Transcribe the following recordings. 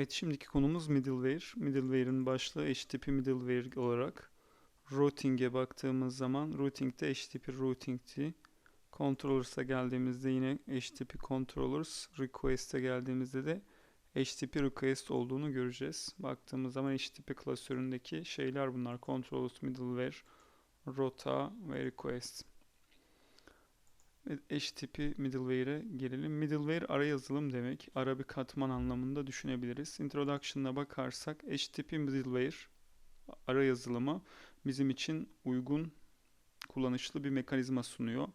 Evet şimdiki konumuz middleware. Middleware'in başlığı HTTP middleware olarak routing'e baktığımız zaman routing'de HTTP routing'ti. Controllers'a geldiğimizde yine HTTP controllers, request'e geldiğimizde de HTTP request olduğunu göreceğiz. Baktığımız zaman HTTP klasöründeki şeyler bunlar. Controllers, middleware, rota ve request. HTTP middleware'e gelelim. Middleware ara yazılım demek. Ara bir katman anlamında düşünebiliriz. Introduction'a bakarsak HTTP middleware ara yazılımı bizim için uygun, kullanışlı bir mekanizma sunuyor.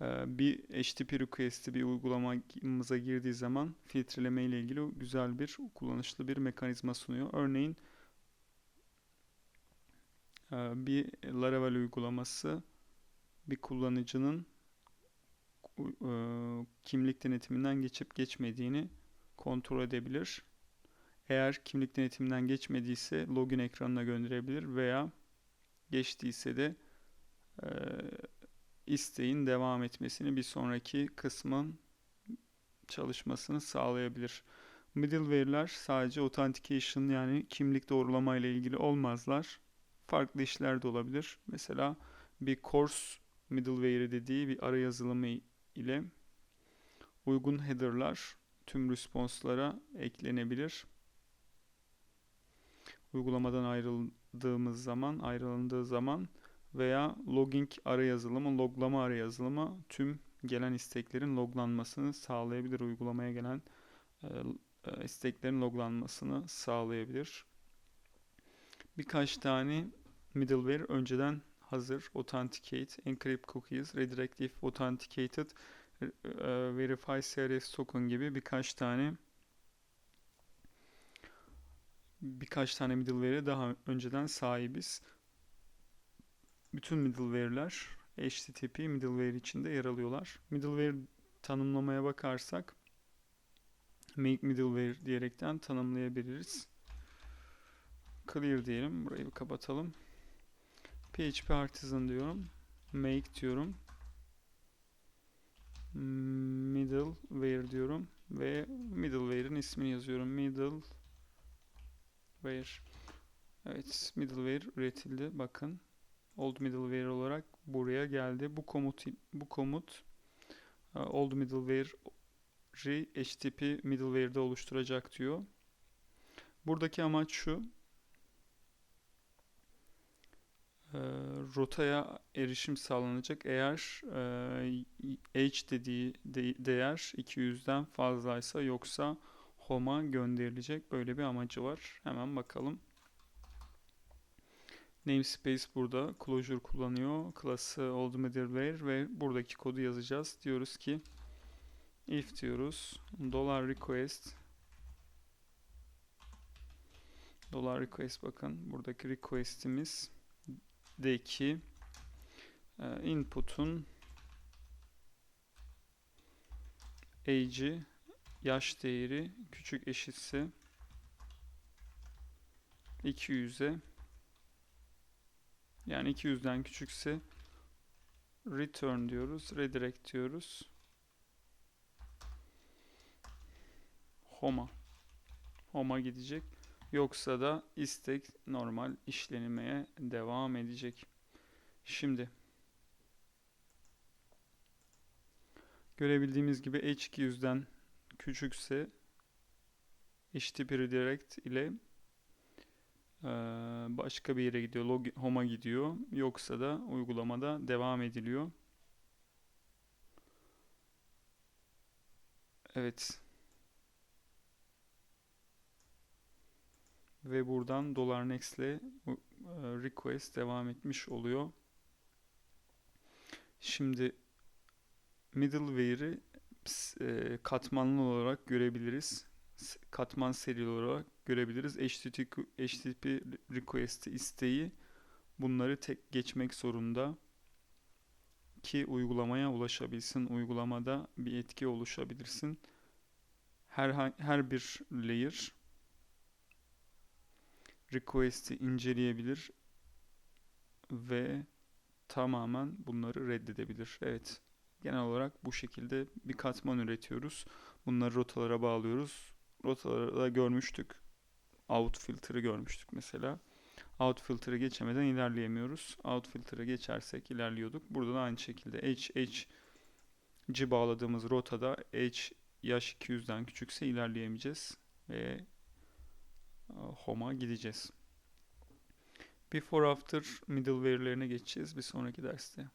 Ee, bir HTTP request'i bir uygulamamıza girdiği zaman filtreleme ile ilgili güzel bir, kullanışlı bir mekanizma sunuyor. Örneğin e, bir Laravel uygulaması bir kullanıcının kimlik denetiminden geçip geçmediğini kontrol edebilir. Eğer kimlik denetiminden geçmediyse login ekranına gönderebilir veya geçtiyse de e, isteğin devam etmesini bir sonraki kısmın çalışmasını sağlayabilir. Middleware'ler sadece authentication yani kimlik doğrulama ile ilgili olmazlar. Farklı işler de olabilir. Mesela bir course middleware dediği bir ara yazılımı ile uygun header'lar tüm response'lara eklenebilir. Uygulamadan ayrıldığımız zaman, ayrıldığı zaman veya logging ara yazılımı, loglama ara yazılımı tüm gelen isteklerin loglanmasını sağlayabilir. Uygulamaya gelen e, e, isteklerin loglanmasını sağlayabilir. Birkaç tane middleware önceden hazır authenticate, encrypt cookies, redirective authenticated, e, verify CRS token gibi birkaç tane birkaç tane middleware'e daha önceden sahibiz. Bütün middleware'ler HTTP middleware içinde yer alıyorlar. Middleware tanımlamaya bakarsak make middleware diyerekten tanımlayabiliriz. Clear diyelim. Burayı kapatalım. PHP Artisan diyorum. Make diyorum. Middleware diyorum. Ve middleware'in ismini yazıyorum. Middleware. Evet, middleware üretildi. Bakın. Old middleware olarak buraya geldi. Bu komut bu komut e, old middleware'i HTTP middleware'de oluşturacak diyor. Buradaki amaç şu. E, rotaya erişim sağlanacak eğer e, h dediği de, değer 200'den fazlaysa yoksa home'a gönderilecek böyle bir amacı var. Hemen bakalım. Namespace burada closure kullanıyor. Klası old ve buradaki kodu yazacağız. Diyoruz ki if diyoruz dollar request dollar request bakın buradaki request'imiz deki e, input'un age'i yaş değeri küçük eşitse 200'e yani 200'den küçükse return diyoruz, redirect diyoruz. Home'a. Home'a gidecek. Yoksa da istek normal işlenmeye devam edecek. Şimdi görebildiğimiz gibi H200'den küçükse HTTP redirect ile başka bir yere gidiyor, log home'a gidiyor. Yoksa da uygulamada devam ediliyor. Evet. Ve buradan next ile e, request devam etmiş oluyor. Şimdi middleware'i e, katmanlı olarak görebiliriz. Katman serili olarak görebiliriz. HTTP, HTTP request'i isteği bunları tek geçmek zorunda ki uygulamaya ulaşabilsin. Uygulamada bir etki oluşabilirsin. Her, her bir layer request'i inceleyebilir ve tamamen bunları reddedebilir. Evet. Genel olarak bu şekilde bir katman üretiyoruz. Bunları rotalara bağlıyoruz. rotaları da görmüştük. Out filter'ı görmüştük mesela. Out filter'ı geçemeden ilerleyemiyoruz. Out filter'ı geçersek ilerliyorduk. Burada da aynı şekilde H, H bağladığımız rotada H yaş 200'den küçükse ilerleyemeyeceğiz ve home'a gideceğiz. Before after middle verilerine geçeceğiz bir sonraki derste.